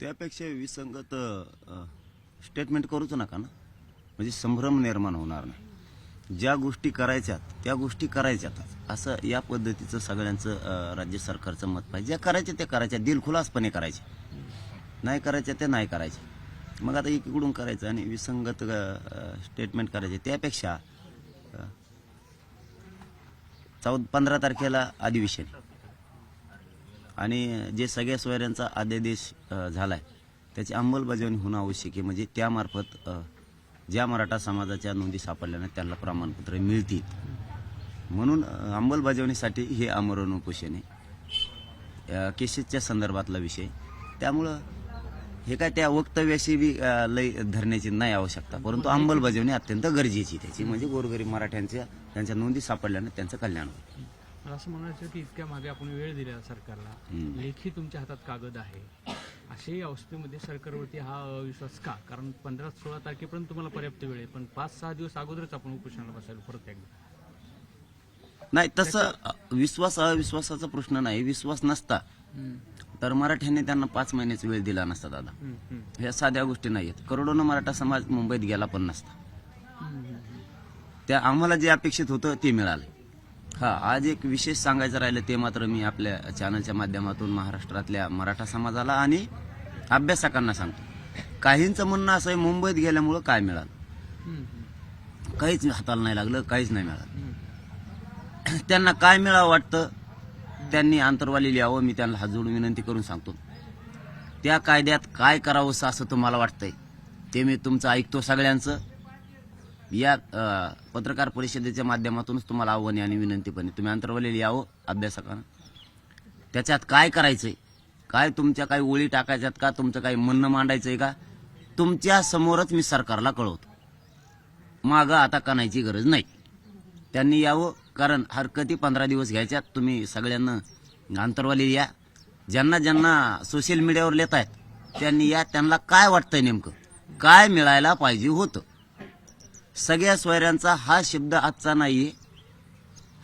त्यापेक्षा विसंगत स्टेटमेंट करूच नका ना. म्हणजे संभ्रम निर्माण होणार नाही. ज्या गोष्टी करायच्यात त्या गोष्टी करायच्यात. असं या पद्धतीचं सगळ्यांचं राज्य सरकारचं मत पाहिजे. ज्या करायच्या त्या करायच्या. दिलखुलासपणे करायचे. नाही करायच्या ते नाही करायचे. मग आता एकीकडून करायचं आणि विसंगत स्टेटमेंट करायचे. त्यापेक्षा चौद पंधरा तारखेला अधिवेशन. आणि जे सगळ्या सोयऱ्यांचा अध्यादेश झाला झालाय त्याची अंमलबजावणी होणं आवश्यक आहे. म्हणजे त्यामार्फत ज्या मराठा समाजाच्या नोंदी सापडल्यानं त्यांना प्रमाणपत्र मिळतील. म्हणून अंमलबजावणीसाठी हे आमरण उपोषण आहे. केसेसच्या संदर्भातला विषय. त्यामुळं हे काय त्या वक्तव्याशी बी लय धरण्याची नाही आवश्यकता. परंतु अंमलबजावणी अत्यंत गरजेची त्याची. म्हणजे गोरगरीब मराठ्यांच्या त्यांच्या नोंदी सापडल्यानं त्यांचं कल्याण होईल. मला असं म्हणायचं की इतक्या मागे आपण वेळ दिला सरकारला. लेखी तुमच्या हातात कागद आहे. अशाही अवस्थेमध्ये सरकारवरती हा अविश्वास का? कारण पंधरा सोळा तारखेपर्यंत तुम्हाला पर्याप्त वेळ आहे पण पाच सहा दिवस अगोदरच आपण उपोषणाला बसायला परत एकदा. नाही तसं विश्वास अविश्वासाचा प्रश्न नाही. विश्वास नसता. तर मराठ्यांनी त्यांना पाच महिन्याचा वेळ दिला नसता दादा. ह्या साध्या गोष्टी नाहीयेत. करोडोनं मराठा समाज मुंबईत गेला पण नसता. त्या आम्हाला जे अपेक्षित होतं ते मिळालं हा आज एक विशेष सांगायचं राहिलं ते मात्र मी आपल्या चॅनलच्या माध्यमातून महाराष्ट्रातल्या मराठा समाजाला आणि अभ्यासकांना सांगतो. काहींचं म्हणणं असं आहे मुंबईत गेल्यामुळं काय मिळालं? काहीच हाताला नाही लागलं काहीच नाही मिळालं. त्यांना काय मिळावं वाटतं? त्यांनी आंतरवाली लिहावं मी त्यांना हात जोडून विनंती करून सांगतो. त्या कायद्यात काय करावंसं असं तुम्हाला वाटतंय? ते मी तुमचं ऐकतो सगळ्यांचं. या पत्रकार परिषदेच्या माध्यमातूनच तुम्हाला आव्हाने आणि विनंती पण तुम्ही अंतर्वलेली लिहावं अभ्यासकांना. त्याच्यात काय करायचंय? काय तुमच्या काही ओळी टाकायच्यात का? तुमचं काही म्हणणं मांडायचंय का? तुमच्या समोरच मी सरकारला कळवतो. मागं आता कानायची गरज नाही. त्यांनी यावं कारण हरकती पंधरा दिवस घ्यायच्यात. तुम्ही सगळ्यांना आंतरवाली या. ज्यांना ज्यांना सोशल मीडियावर लेत आहेत त्यांनी या. त्यांना काय वाटतंय नेमकं? काय मिळायला पाहिजे होतं? सगळ्या सोयऱ्यांचा हा शब्द आजचा नाहीये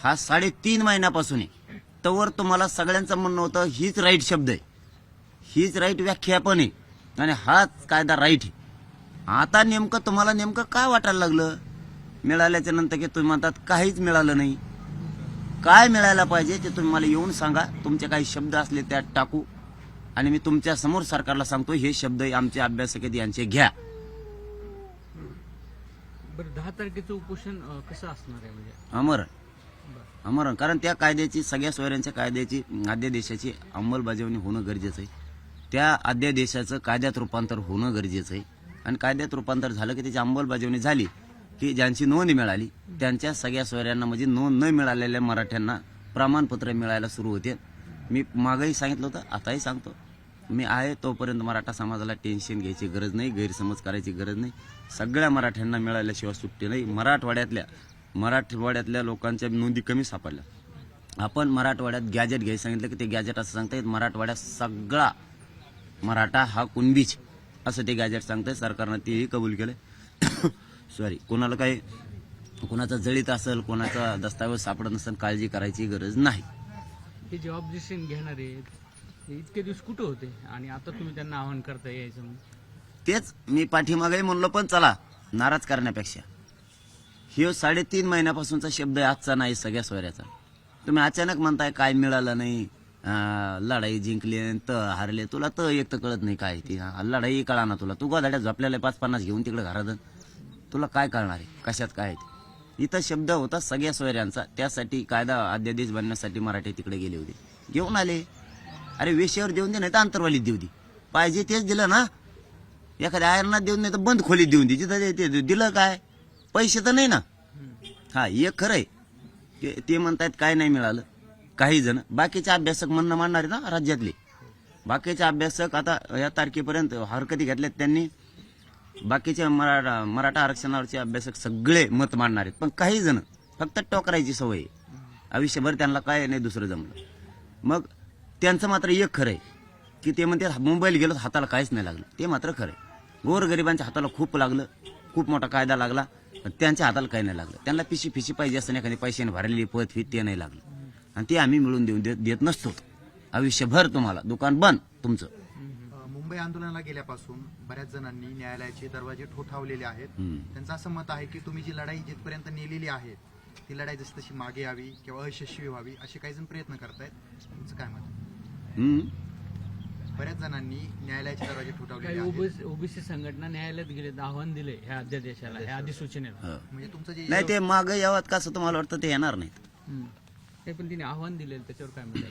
हा साडेतीन महिन्यापासून आहे तवर तुम्हाला सगळ्यांचं म्हणणं होतं हीच राईट शब्द आहे. हीच राईट व्याख्या पण आहे. आणि हाच कायदा राईट आहे. आता नेमकं तुम्हाला नेमकं काय वाटायला लागलं? मिळाल्याच्या नंतर की तुम्ही म्हणतात काहीच मिळालं नाही. काय मिळायला पाहिजे ते तुम्ही मला येऊन सांगा. तुमचे काही शब्द असले त्यात टाकू. आणि मी तुमच्यासमोर सरकारला सांगतो हे शब्द आमचे अभ्यासक आहेत यांचे घ्या. बरं दहा तारखेचं उपोषण अं, कसं असणार आहे म्हणजे? अमर बरं. अमर कारण त्या कायद्याची सगळ्या सोयऱ्यांच्या कायद्याची अध्यादेशाची अंमलबजावणी होणं गरजेचं आहे. त्या अध्यादेशाचं कायद्यात रूपांतर होणं गरजेचं आहे. आणि कायद्यात रूपांतर झालं की त्याची अंमलबजावणी झाली की ज्यांची नोंद मिळाली त्यांच्या सगळ्या सोयऱ्यांना म्हणजे नोंद न मिळालेल्या मराठ्यांना प्रमाणपत्र मिळायला सुरू होते. मी मागही सांगितलं होतं आताही सांगतो. मी आहे तोपर्यंत मराठा समाजाला टेन्शन घ्यायची गरज नाही गैरसमज करायची गरज नाही. सगळ्या मराठ्यांना मिळाल्याशिवाय सुट्टी नाही. मराठवाड्यातल्या मराठवाड्यातल्या लोकांच्या नोंदी कमी सापडल्या. आपण मराठवाड्यात गॅजेट घ्यायला सांगितलं की ते गॅजेट असं सांगता येत मराठवाड्यात सगळा मराठा हा कुणबीच असं ते गॅजेट सांगतंय. सरकारनं तेही कबूल केलंय. सॉरी कोणाला काही कोणाचा जळीत असेल कोणाचा दस्तावेज सापडत नसेल काळजी करायची गरज नाही. हे जबाबदारी घेणारे इतके दिवस कुठं होते? आणि आता तुम्ही त्यांना आव्हान करता यायचं म्हणून तेच मी पाठीमागे म्हणलो पण चला नाराज करण्यापेक्षा. हे साडेतीन महिन्यापासूनचा शब्द आहे आजचा नाही सगळ्या सोयऱ्याचा. तुम्ही अचानक म्हणताय काय मिळालं नाही अं, लढाई जिंकली आणि त हारले. तुला तर एक तर कळत नाही काय ती हा, लढाई कळा ना तुला. तू गोधाड्यात झोपल्याला पाच पन्नास घेऊन तिकडे घरात तुला काय कळणार आहे? कशात काय आहे ते? इथं शब्द होता सगळ्या सोयऱ्यांचा. त्यासाठी कायदा अध्यादेश बनण्यासाठी मराठी तिकडे गेले होते. घेऊन आले. अरे वेशेवर देऊन दे नाही तर अंतरवालीत देऊ दे. पाहिजे तेच दिलं ना. एखाद्या आयरनात देऊन नाही तर बंद खोलीत देऊन दे. जिथं ते- दिलं काय? पैसे तर नाही ना. हा एक खरं आहे. ते- ते म्हणतायत काय नाही मिळालं. काही जण. बाकीचे अभ्यासक म्हणणं मांडणार आहे ना राज्यातले. बाकीचे अभ्यासक आता या तारखेपर्यंत हरकती घेतल्यात त्यांनी. बाकीचे मराठा मराठा आरक्षणावरचे अभ्यासक सगळे मत मांडणार आहेत. पण काही जण फक्त टोकरायची सवय आहे. आयुष्यभर त्यांना काय नाही दुसरं जमलं. मग त्यांचं मात्र एक खरं आहे की ते म्हणते मुंबईला गेलो हाताला काहीच नाही लागलं. ते मात्र खरं आहे गोरगरिबांच्या हाताला खूप लागलं खूप मोठा कायदा लागला पण त्यांच्या हाताला काही नाही लागलं. त्यांना पिशी फिशी पाहिजे असं एखादी पैशाने भरलेली पत फित ते नाही लागलं. आणि ते आम्ही मिळून देऊन देत देत नसतो. आयुष्यभर तुम्हाला दुकान बंद तुमचं. मुंबई आंदोलनाला गेल्यापासून बऱ्याच जणांनी न्यायालयाचे दरवाजे ठोठावलेले आहेत. त्यांचं असं मत आहे की तुम्ही जी लढाई जिथपर्यंत नेलेली आहे ती लढाई जशी तशी मागे यावी किंवा अयशस्वी व्हावी असे काही जण प्रयत्न करतायत. तुमचं काय मत. बऱ्याच जणांनी न्यायालयाचे दरवाजे ठोठावलेले आहेत. ओबीसी ओबीसी संघटना न्यायालयात गेले आव्हान दिले ह्या अध्यादेशाला ह्या अधिसूचनेला. हो. म्हणजे तुमचं जे नाही ते मागं यावं का असं तुम्हाला वाटतं ते येणार नाहीत. हम्म. पण तिने आव्हान दिले त्याच्यावर काय म्हणतात?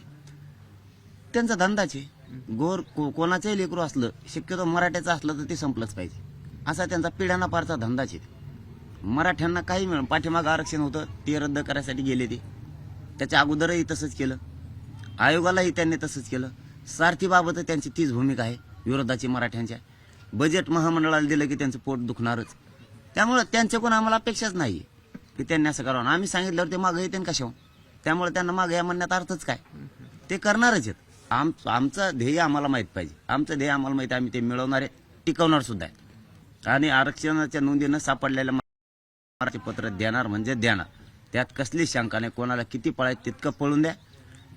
त्यांचा धंदाच आहे गोर को- कोणाचंही लेकरू असलं शक्यतो मराठ्याचं असलं तर ते संपलंच पाहिजे. असा त्यांचा पिढ्याना पारचा धंदाच आहे मराठ्यांना काही मिळून पाठीमागं आरक्षण होतं ते रद्द करायसाठी गेले ते. त्याच्या अगोदरही तसंच केलं. आयोगालाही त्यांनी तसंच केलं. सारथीबाबत त्यांची तीच भूमिका आहे विरोधाची मराठ्यांच्या. बजेट महामंडळाला दिलं की त्यांचं पोट दुखणारच. त्यामुळं त्यांच्याकडून आम्हाला अपेक्षाच नाही की त्यांनी असं करावं. आम्ही सांगितल्यावर ते मागं येते कशा त्यामुळे त्यांना मागं या म्हणण्यात अर्थच काय? ते करणारच आहेत. आम आमचं ध्येय आम्हाला माहीत पाहिजे. आमचं ध्येय आम्हाला माहिती आम्ही ते मिळवणारे टिकवणार सुद्धा आहे आणि आरक्षणाच्या नोंदीनं सापडलेल्या मराठी पत्र देणार म्हणजे देणार. त्यात कसली शंका नाही. कोणाला किती पळायचं तितकं पळून द्या.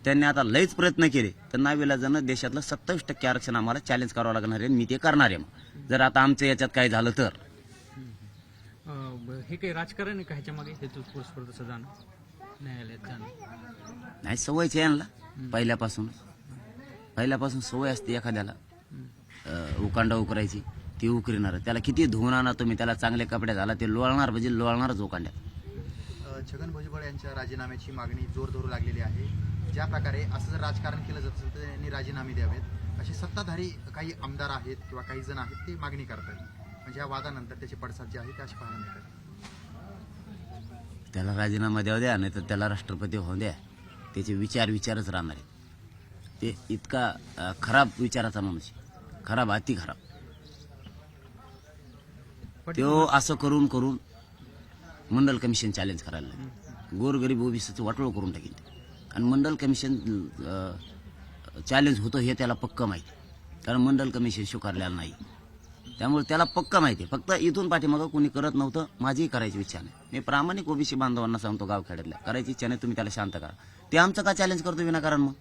त्यांनी आता लईच प्रयत्न केले. तर नाविलाजानं देशातलं सत्तावीस टक्के आरक्षण आम्हाला चॅलेंज करावं लागणार आहे आणि मी ते करणार आहे मग. जर आता आमच्या याच्यात काय झालं तर. हे काही राजकारण आहे का ह्याच्या मागे? हेतू पुरस्पर तसं जाणं? न्यायालयात जाणं. नाही सवयच आहे यांना. पहिल्यापासून पहिल्यापासून सवय असते एखाद्याला. उकांडा उकरायची ती उकरीणार. त्याला किती धुवून आणा तुम्ही त्याला चांगले कपडे झाला ते लोळणार म्हणजे लोळणारच उकांड्यात. छगन भुजबळ यांच्या राजीनाम्याची मागणी जोर धरू लागलेली आहे. ज्या प्रकारे असं जर राजकारण केलं जात असेल तर त्यांनी राजीनामे द्यावेत. असे सत्ताधारी काही आमदार आहेत किंवा काही जण आहेत ते मागणी करतात म्हणजे या वादानंतर त्याचे पडसाद जे आहे ते असे पाहायला मिळतात. त्याला राजीनामा द्यावा द्या नाही तर त्याला राष्ट्रपती होऊ द्या. त्याचे विचार विचारच राहणार आहेत. ते इतका खराब विचाराचा माणूस आहे. खराब अति खराब. तो असं करून करून मंडल कमिशन चॅलेंज करायला लागले. गोरगरीब ओबीसीचं वाटोळ करून टाकेल ते. आणि मंडल कमिशन चॅलेंज होतं हे त्याला पक्क माहिती. कारण मंडल कमिशन स्वीकारलेलं नाही. त्यामुळे त्याला पक्क माहिती. आहे. फक्त इथून पाठीमागं कोणी करत नव्हतं माझीही करायची इच्छा नाही. मी प्रामाणिक ओबीसी बांधवांना सांगतो गावखेड्यातल्या करायची इच्छा नाही तुम्ही त्याला शांत करा. ते आमचं का चॅलेंज करतो विनाकारण मग?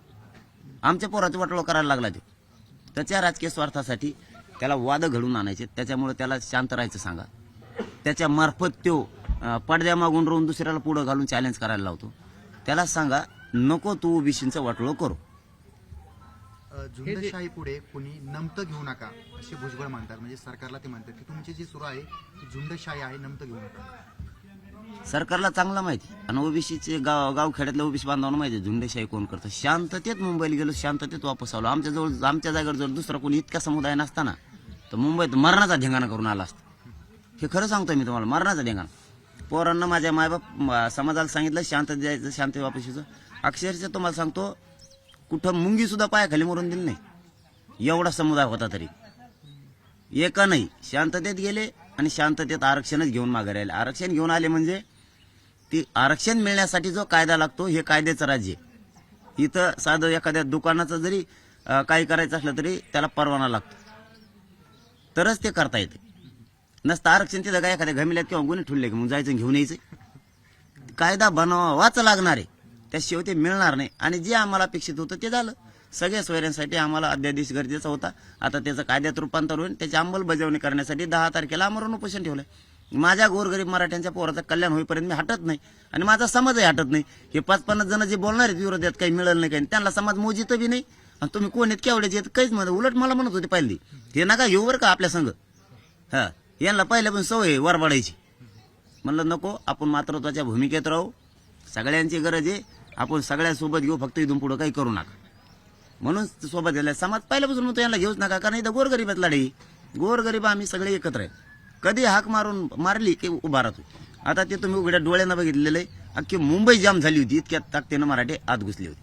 आमच्या पोराचं वाटोळ करायला लागला ते. त्याच्या राजकीय स्वार्थासाठी त्याला वाद घडून आणायचे. त्याच्यामुळे त्याला शांत राहायचं सांगा. त्याच्या मार्फत तो पडद्यामागून राहून दुसऱ्याला पुढं घालून चॅलेंज करायला लावतो. त्याला सांगा नको तू ओबीसीचं वाटोळ करू. झुंडशाही पुढे कुणी नमतं घेऊ नका असे भुजबळ म्हणतात म्हणजे सरकारला ते म्हणतात की तुमची जी सुरू आहे ती झुंडशाही आहे नमतं घेऊ नका. सरकारला चांगला माहिती. आणि ओबीसीचे गाव गावखेड्यातल्या ओबीसी बांधवांना माहिती झुंडेशाही कोण करतं. शांततेत मुंबईला गेलो शांततेत वापस आलो. आमच्या जवळ आमच्या जागेवर जर दुसरा कोणी इतका समुदाय नसताना तर मुंबईत मरणाचा ढेंगाणा करून आला असता. हे खरं सांगतोय मी तुम्हाला मरणाचा ढेंगाणा पोरांना माझ्या मायबाप समाजाला सांगितलं शांत द्यायचं शांत वापसीचं अक्षरशः तुम्हाला सांगतो कुठं मुंगी सुद्धा पायाखाली मरून दिली नाही. एवढा समुदाय होता तरी. एका नाही शांततेत गेले आणि शांततेत आरक्षणच घेऊन मागे राहिले. आरक्षण घेऊन आले म्हणजे ती आरक्षण मिळण्यासाठी जो कायदा लागतो हे कायद्याचं राज्य इथं साधं एखाद्या दुकानाचं जरी काही करायचं असलं तरी त्याला परवाना लागतो. तरच ते करता येते. नसतं आरक्षण तिथं काय एखाद्या घमिल्यात किंवा गुन्हे ठुलले की मग जायचं घेऊन यायचं. कायदा बनवावाच लागणार आहे. त्याशिवाय ते मिळणार नाही. आणि जे आम्हाला अपेक्षित होतं ते झालं. सगळ्या सोयऱ्यांसाठी आम्हाला अध्यादेश गरजेचा होता. आता त्याचं कायद्यात रूपांतर होईल. त्याची अंमलबजावणी करण्यासाठी दहा तारखेला आमरण उपोषण ठेवलं माझ्या गोरगरीब मराठ्यांच्या पोराचं कल्याण होईपर्यंत मी हटत नाही. आणि माझा समाजही हटत नाही. हे पाच पन्नास जण जे बोलणार आहेत विरोधात काही मिळेल नाही काही. त्यांना समाज मोजित बी नाही. आणि तुम्ही कोण आहेत? केवढ्याचे आहेत? काहीच म्हणत उलट मला म्हणत होते पहिली हे नका घेऊ बरं का आपल्या संघ. हा. यांना पहिल्या पण सवय आहे वरबाडायची. म्हणलं नको. आपण मातृत्वाच्या भूमिकेत राहू. सगळ्यांची गरज आहे. आपण सगळ्यासोबत घेऊ फक्त इथून पुढं काही करू नका. म्हणून सोबत गेल्या समाज पहिल्यापासून म्हणतो यांना घेऊच नका कारण इथं गोरगरीबात लढाई गोरगरीब आम्ही सगळे एकत्र आहे. कधी हाक मारून मारली की उभा राहतो. आता ते तुम्ही उघड्या डोळ्यानं बघितलेलं आहे. अख्खी मुंबई जाम झाली होती. इतक्या ताकदीनं मराठी आत घुसली होती.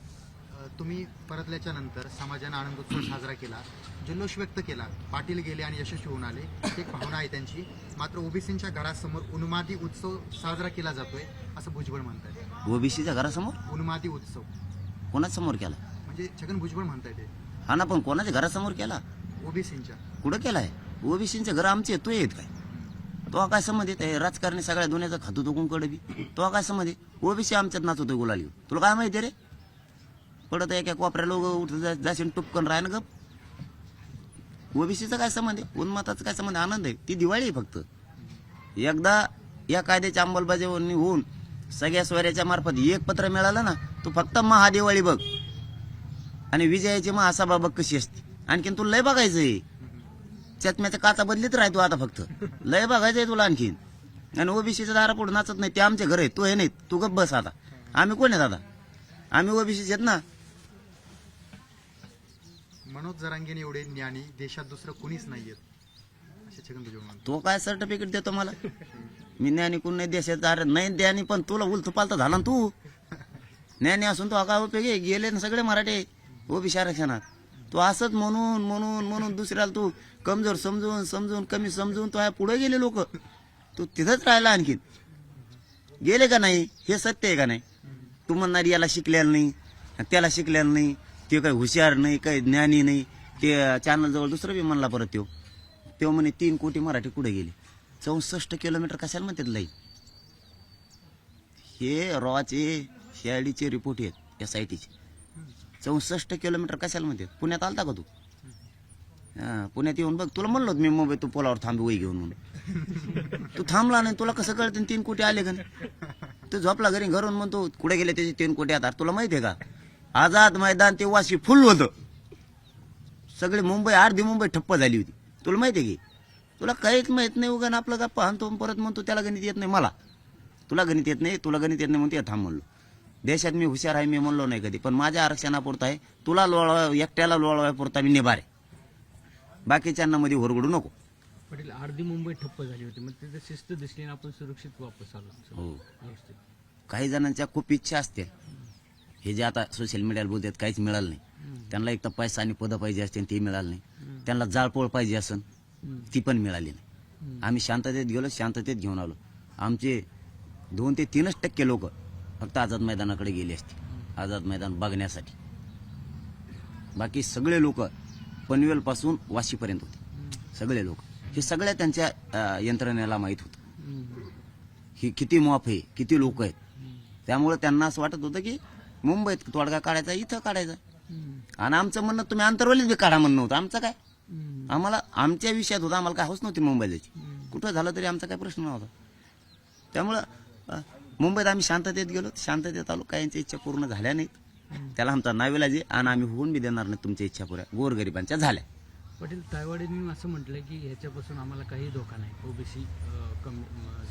तुम्ही परतल्याच्या नंतर समाजाने आनंदोत्सव साजरा केला जल्लोष व्यक्त केला पाटील गेले आणि यशस्वी होऊन आले. ती एक भावना आहे त्यांची. मात्र ओबीसींच्या घरासमोर उन्मादी उत्सव साजरा केला जातोय असं भुजबळ म्हणतात ओबीसीच्या घरासमोर? उन्मादी उत्सव. कोणासमोर केला? म्हणजे छगन भुजबळ म्हणताय ते हा ना पण कोणाच्या घरासमोर केला? ओबीसींच्या. कुठं केलाय? ओबीसीचे घर आमचे तो येत काय? तो काय संबंधित आहे? राजकारणी सगळ्या दुनियाचा खातो तो कोणकडे बी तो काय संबंधित ओबीसी आमच्यात नाचवतोय गुलाली तुला काय माहिती रे? पडत एक कोपऱ्या लोक उठत जा- जाशील टुपकन राह ना गप. ओबीसीचा काय संबंध आहे? उन्माताचा काय संबंध आनंद आहे. ती दिवाळी आहे फक्त. एकदा या कायद्याच्या अंमलबजावणी होऊन सगळ्या स्वऱ्याच्या मार्फत एक पत्र मिळालं ना तू फक्त महादिवाळी बघ. आणि विजयाची महासभा बघ कशी असते. आणखीन तू लय बघायचंय. चष्म्याच्या काचा बदलीत राहतो आता फक्त. लय बघायचंय तुला आणखीन. आणि ओबीसीच्या दारा पुढे नाचत नाही ते आमचे घर आहे तू हे नाही तू गप बस आता. आम्ही कोण आहेत आता? आम्ही ओबीसीचे आहेत ना मनोज जरांगेने एवढे ज्ञानी देशात दुसरं कुणीच नाहीयेत असे छगन भुजबळ तो काय सर्टिफिकेट देतो मला? मी ज्ञानी कोण नाही देशात? अरे नाही ज्ञानी पण तुला उलथ पालत झाला ना तू? ज्ञानी असून तो काय उपयोग आहे. गेले ना सगळे मराठे ओबीसी आरक्षणात. तू असंच म्हणून म्हणून म्हणून दुसऱ्याला तू कमजोर समजून समजून कमी समजून तो पुढे गेले लोक. तू तिथंच राहिला आणखीन. गेले का नाही? हे सत्य आहे का नाही? तू म्हणणार याला शिकलेलं नाही त्याला शिकलेलं नाही. ते काही हुशार नाही काही ज्ञानी नाही. ते चॅनलजवळ दुसरं बी म्हणला परत त्यो. तेव्हा म्हणे तीन कोटी मराठी कुठे गेले? चौसष्ट किलोमीटर कशाला म्हणतात लाई? हे रॉचे शेआडीचे रिपोर्ट आहेत एस आय टीचे चौसष्ट किलोमीटर कशाला म्हणतात? पुण्यात आलता का तू? हा, पुण्यात येऊन बघ. तुला म्हणलो मी मुंबई तू पोलावर थांबी वही घेऊन म्हणून. तू थांबला नाही तुला कसं कळतं? तीन कोटी आले का नाही? तू झोपला घरी घरून म्हणतो कुठे गेले त्याचे तीन कोटी आता? तुला माहिती आहे का? आझाद मैदान ते वाशी फुल होतं. सगळी मुंबई अर्धी मुंबई ठप्प झाली होती. तुला माहिती आहे की? तुला काहीच माहीत नाही उगा आपलं गप्पा आणतो परत म्हणतो त्याला गणित येत नाही मला. तुला गणित येत नाही तुला गणित येत नाही म्हणून ते थांब म्हणलो. देशात मी हुशार आहे मी म्हणलो नाही कधी पण माझ्या आरक्षणापुरता आहे. तुला लोळवा एकट्याला लोळवायपुरता मी निभार. आहे बाकीच्यांना मध्ये होरगडू नको. पाटील अर्धी मुंबई ठप्प झाली होती. मग तिथे शिस्त दिसली आपण सुरक्षित वापस आलो. हो. काही जणांच्या खूप इच्छा असते हे जे आता सोशल मीडियाला बोलतात काहीच मिळालं नाही. त्यांना एक तर पैसा आणि पदं पाहिजे असते ते मिळालं नाही. त्यांना जाळपोळ पाहिजे असन ती पण मिळाली नाही. आम्ही शांततेत गेलो शांततेत घेऊन आलो. आमचे दोन ते तीनच टक्के लोक फक्त आझाद मैदानाकडे गेले असते आझाद मैदान बघण्यासाठी. बाकी सगळे लोक पनवेलपासून वाशीपर्यंत होते. सगळे लोक. हे सगळ्या त्यांच्या यंत्रणेला माहीत होतं. ही किती मॉप आहे किती लोक आहेत. त्यामुळे त्यांना असं वाटत होतं की मुंबईत तोडगा काढायचा इथं काढायचा. आणि आमचं म्हणणं तुम्ही आंतरवलीच बी काढा म्हणणं होतं. आमचं काय? आम्हाला आमच्या विषयात होतं आम्हाला काय हौस नव्हती मुंबईला जायची कुठं झालं तरी आमचा काय प्रश्न नव्हता. त्यामुळं मुंबईत आम्ही शांततेत गेलो. शांततेत आलो. काही यांच्या इच्छा पूर्ण झाल्या नाहीत. त्याला आमचा नावेलाज आणि आम्ही होऊन बी देणार नाही तुमच्या इच्छा पुऱ्या. गोरगरिबांच्या झाल्या. पाटील तायवाडींनी असं म्हटलंय की ह्याच्यापासून आम्हाला काही धोका नाही. ओबीसी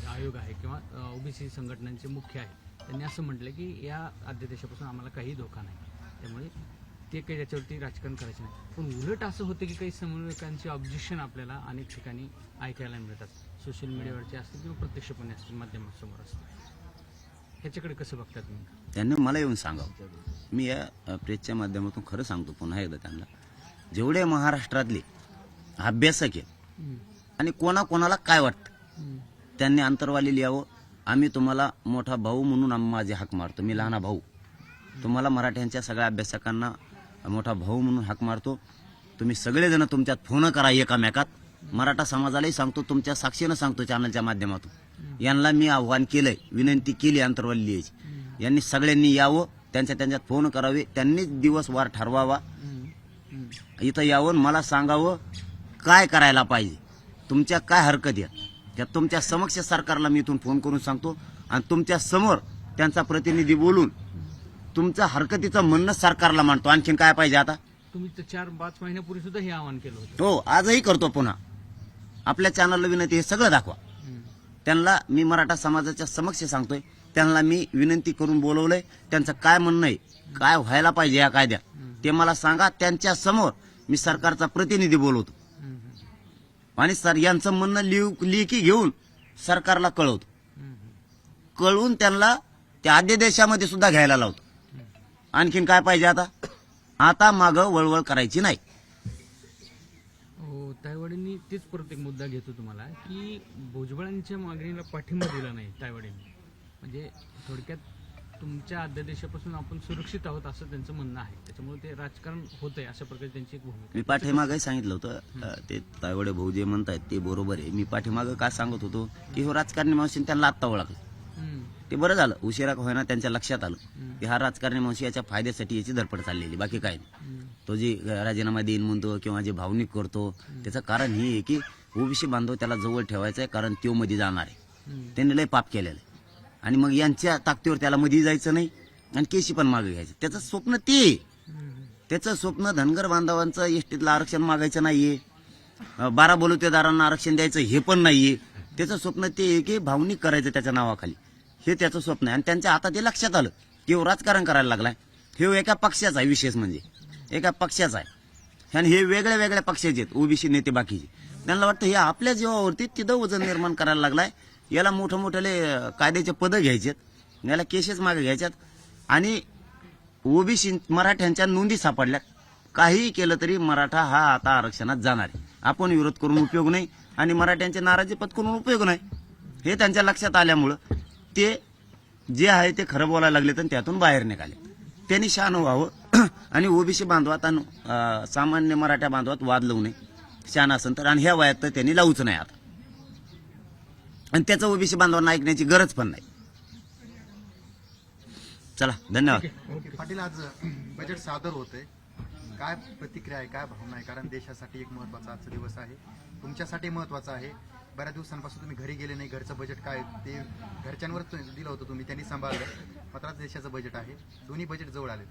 आयोग आहे किंवा ओबीसी संघटनांचे मुख्य आहे. त्यांनी असं म्हटलं की या अध्यादेशापासून आम्हाला काही धोका नाही. त्यामुळे ते काही त्याच्यावरती राजकारण करायचे नाही. पण उलट असं होतं की काही समन्वयकांचे ऑब्जेक्शन आपल्याला अनेक ठिकाणी ऐकायला मिळतात. सोशल मीडियावरचे असतील किंवा प्रत्यक्षपणे असतील माध्यमासमोर असतील. ह्याच्याकडे कसं बघतात तुम्ही? त्यांनी मला येऊन सांगावं मी या प्रेसच्या माध्यमातून खरं सांगतो पुन्हा एकदा त्यांना. जेवढे महाराष्ट्रातले अभ्यासक आहेत आणि कोणाकोणाला काय वाटतं? त्यांनी अंतरवाली लिहावं आम्ही तुम्हाला मोठा भाऊ म्हणून आम्ही माझे हाक मारतो. मी लहाना भाऊ. तुम्हाला मराठ्यांच्या सगळ्या अभ्यासकांना मोठा भाऊ म्हणून हाक मारतो. तुम्ही सगळेजण तुमच्यात फोन करा एकामेकात. मराठा समाजालाही सांगतो तुमच्या साक्षीनं सांगतो चॅनलच्या माध्यमातून. यांना मी आव्हान केलंय विनंती केली अंतरवाली लिहायची यांनी सगळ्यांनी यावं त्यांच्या त्यांच्यात फोन करावे त्यांनीच दिवस वार ठरवावा. इथं यावं मला सांगावं काय करायला पाहिजे? तुमच्या काय हरकत आहेत? त्या तुमच्या समक्ष सरकारला मी इथून फोन करून सांगतो. आणि तुमच्यासमोर त्यांचा प्रतिनिधी बोलून तुमच्या हरकतीचं म्हणणं सरकारला मांडतो. आणखीन काय पाहिजे आता? तुम्ही तर चार पाच महिन्यापूर्वी सुद्धा हे आवाहन केलं होतं. हो आजही करतो पुन्हा. आपल्या चॅनलला विनंती हे सगळं दाखवा. त्यांना मी मराठा समाजाच्या समक्ष सांगतोय. त्यांना मी विनंती करून बोलवलंय. त्यांचं काय म्हणणं आहे काय व्हायला पाहिजे या कायद्यात ते मला सांगा. त्यांच्यासमोर मी सरकारचा प्रतिनिधी बोलवतो. आणि सर यांचं म्हणणं लिहू लेखी घेऊन सरकारला कळवतो. कळवून त्यांना त्या अध्यादेशामध्ये सुद्धा घ्यायला लावतो. आणखीन काय पाहिजे आता? आता मागं वळवळ करायची नाही. हो तायवाडींनी तेच परत एक मुद्दा घेतो तुम्हाला की भुजबळांच्या मागणीला पाठिंबा दिला नाही तायवाडींनी म्हणजे थोडक्यात तुमच्या अध्यादेशापासून आपण सुरक्षित आहोत असं त्यांचं म्हणणं आहे. त्याच्यामुळे ते राजकारण होतंय अशा प्रकारे त्यांची एक भूमिका मी पाठीमागही सांगितलं होतं ते तायवडे भाऊ जे म्हणतायत ते बरोबर आहे. मी पाठीमागं काय सांगत होतो की हो राजकारणी मावशीने त्यांना आत्ता ओळखलं ते बरं झालं. उशिरा का होईना त्यांच्या लक्षात आलं की हा राजकारणी मावशी याच्या फायद्यासाठी याची धडपड चाललेली बाकी काय तो जे राजीनामा देईन म्हणतो किंवा जे भावनिक करतो त्याचं कारण हे आहे की ओबीसी बांधव त्याला जवळ ठेवायचा आहे कारण तो मध्ये जाणार आहे. त्यांनी लय पाप केलेलं आहे. आणि मग यांच्या ताकदीवर त्याला मध्ये जायचं नाही. आणि केशी पण मागे घ्यायचं. त्याचं स्वप्न ते. त्याचं स्वप्न धनगर बांधवांचं एसटीतलं आरक्षण मागायचं नाहीये. बारा बलुतेदारांना आरक्षण द्यायचं हे पण नाहीये. त्याचं स्वप्न ते की भावनिक करायचं त्याच्या नावाखाली. हे त्याचं स्वप्न आहे. आणि त्यांच्या आता ते लक्षात आलं की राजकारण करायला लागलाय. हे एका पक्षाचा आहे विशेष म्हणजे. एका पक्षाचा आहे. आणि हे वेगळ्या वेगळ्या पक्षाचे आहेत. ओबीसी नेते बाकीचे. त्यांना वाटतं हे आपल्या जीवावरती तिथं वजन निर्माण करायला लागलाय. याला मोठं मोठ्याले कायद्याचे पदं घ्यायचेत. याला केसेस मागे घ्यायच्यात. आणि ओबीसी मराठ्यांच्या नोंदी सापडल्या काहीही केलं तरी मराठा हा आता आरक्षणात जाणार आहे. आपण विरोध करून उपयोग नाही आणि मराठ्यांचे नाराजी पत्करून उपयोग नाही? हे त्यांच्या लक्षात आल्यामुळं ते जे आहे ते खरं बोलायला लागले तर त्यातून बाहेर निघाले. त्यांनी शान व्हावं. आणि ओबीसी बांधवात आणि सामान्य मराठा बांधवात वाद लावू नये. शान असेल तर. आणि ह्या वयात तर त्यांनी लावूच नाही आता. आणि त्याचं ओबीसी बांधवांना ऐकण्याची गरज पण नाही. चला धन्यवाद. पाटील आज बजेट सादर होतंय. काय प्रतिक्रिया आहे काय भावना आहे? कारण देशासाठी एक महत्त्वाचा आजचा दिवस आहे. तुमच्यासाठी महत्त्वाचा आहे. बऱ्याच दिवसांपासून तुम्ही घरी गेले नाही. घरचं बजेट काय ते घरच्यांवर दिलं होतं तुम्ही. त्यांनी सांभाळलं. मात्र देशाचं बजेट आहे. दोन्ही बजेट जवळ आले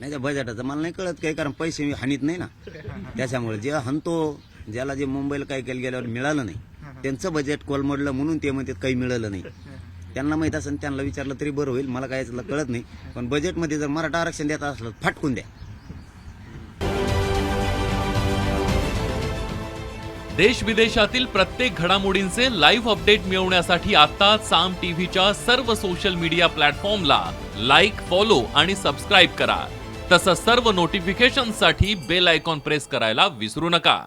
नाही त्या बजेटाचं मला नाही कळत काही कारण पैसे मी हानीत नाही ना. त्याच्यामुळे जे हनतो ज्याला जे मुंबईला काही केलं गेल्यावर मिळालं नाही. त्यांचं बजेट कोलमडलं म्हणून ते म्हणतात काही मिळालं नाही. त्यांना माहीत असेल त्यांना विचारलं तरी बरं होईल. मला काय कळत नाही. पण बजेटमध्ये जर मराठा आरक्षण देत असलं तर फाटकून द्या. देश विदेशातील प्रत्येक घडामोडींचे लाईव्ह अपडेट मिळवण्यासाठी आता साम टीव्हीच्या सर्व सोशल मीडिया प्लॅटफॉर्मला लाईक फॉलो आणि सबस्क्राईब करा. तसंच सर्व नोटिफिकेशनसाठी बेल आयकॉन प्रेस करायला विसरू नका.